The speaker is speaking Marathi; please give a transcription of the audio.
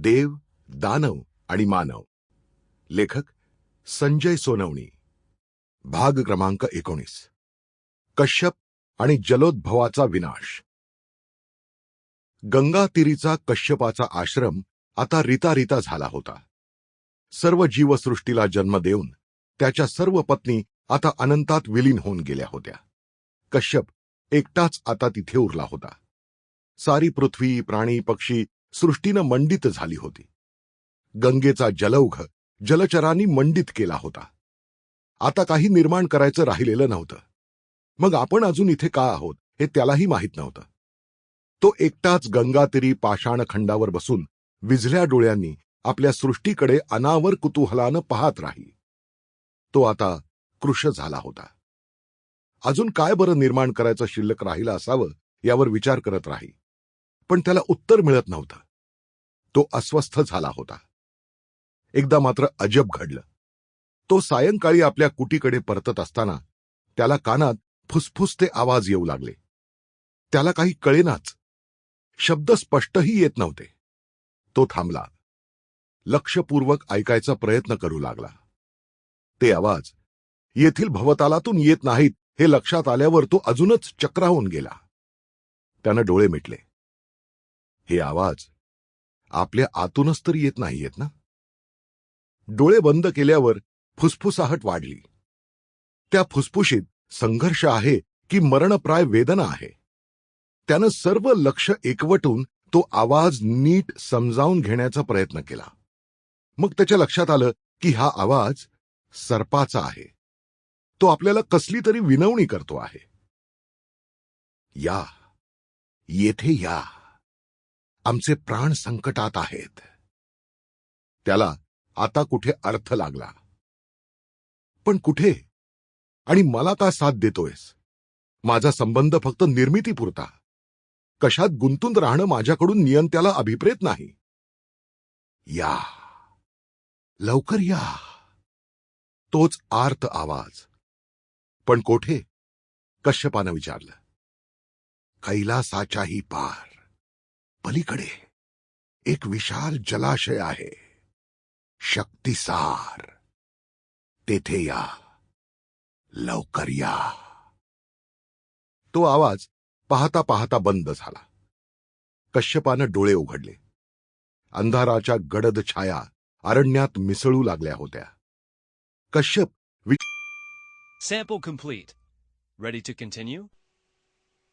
देव दानव आणि मानव. लेखक संजय सोनवणी. भाग क्रमांक एकोणीस. कश्यप आणि जलोद्भवाचा विनाश. गंगातिरीचा कश्यपाचा आश्रम आता रितारिता झाला होता. सर्व जीवसृष्टीला जन्म देऊन त्याच्या सर्व पत्नी आता अनंतात विलीन होऊन गेल्या होत्या. कश्यप एकटाच आता तिथे उरला होता. सारी पृथ्वी प्राणी पक्षी सृष्टीनं मंडित झाली होती. गंगेचा जलौघ जलचरांनी मंडित केला होता. आता काही निर्माण करायचं राहिलेलं नव्हतं. मग आपण अजून इथे का आहोत हे त्यालाही माहीत नव्हतं. तो एकटाच गंगातिरी पाषाणखंडावर बसून विझल्या डोळ्यांनी आपल्या सृष्टीकडे अनावर कुतूहलानं पाहत राही. तो आता कृश झाला होता. अजून काय बरं निर्माण करायचं शिल्लक राहिलं असावं यावर विचार करत राही. पण त्याला उत्तर मिळत नव्हतं. तो अस्वस्थ झाला होता. एकदा मात्र अजब घडलं. तो सायंकाळी आपल्या कुटीकडे परतत असताना त्याला कानात फुसफुसते आवाज येऊ लागले. त्याला काही कळेनाच. शब्द स्पष्टही येत नव्हते. तो थांबला. लक्षपूर्वक ऐकायचा प्रयत्न करू लागला. ते आवाज येथील भवतालातून येत नाहीत हे लक्षात आल्यावर तो अजूनच चक्राहून गेला. त्यानं डोळे मिटले. हे आवाज आपल्या आतूनच तर येत नाहीयेत ना? डोळे बंद केल्यावर फुसफुसाहट वाढली. त्या फुसफुशीत संघर्ष आहे की मरणप्राय वेदना आहे? त्यानं सर्व लक्ष एकवटून तो आवाज नीट समजावून घेण्याचा प्रयत्न केला. मग त्याच्या लक्षात आलं की हा आवाज सर्पाचा आहे. तो आपल्याला कसली तरी विनवणी करतो आहे. या. येथे या. आमचे प्राण संकटात आहेत. त्याला आता कुठे अर्थ लागला? पण कुठे? आणि मला का साथ देतोयस? माझा संबंध फक्त निर्मितीपुरता. कशात गुंतून राहणं माझ्याकडून नियंत्याला अभिप्रेत नाही? या. लवकर या. तोच आर्त आवाज. पण कोठे? कश्यपानं विचारलं. कैलासाच्याही पार. पलीकडे एक विशाल जलाशय आहे. शक्तिसार. तेथे या. लवकर या. तो आवाज पाहता पाहता बंद झाला. कश्यपानं डोळे उघडले. अंधाराच्या गडद छाया अरण्यात मिसळू लागल्या होत्या. Kashyap Sample complete. Ready to continue?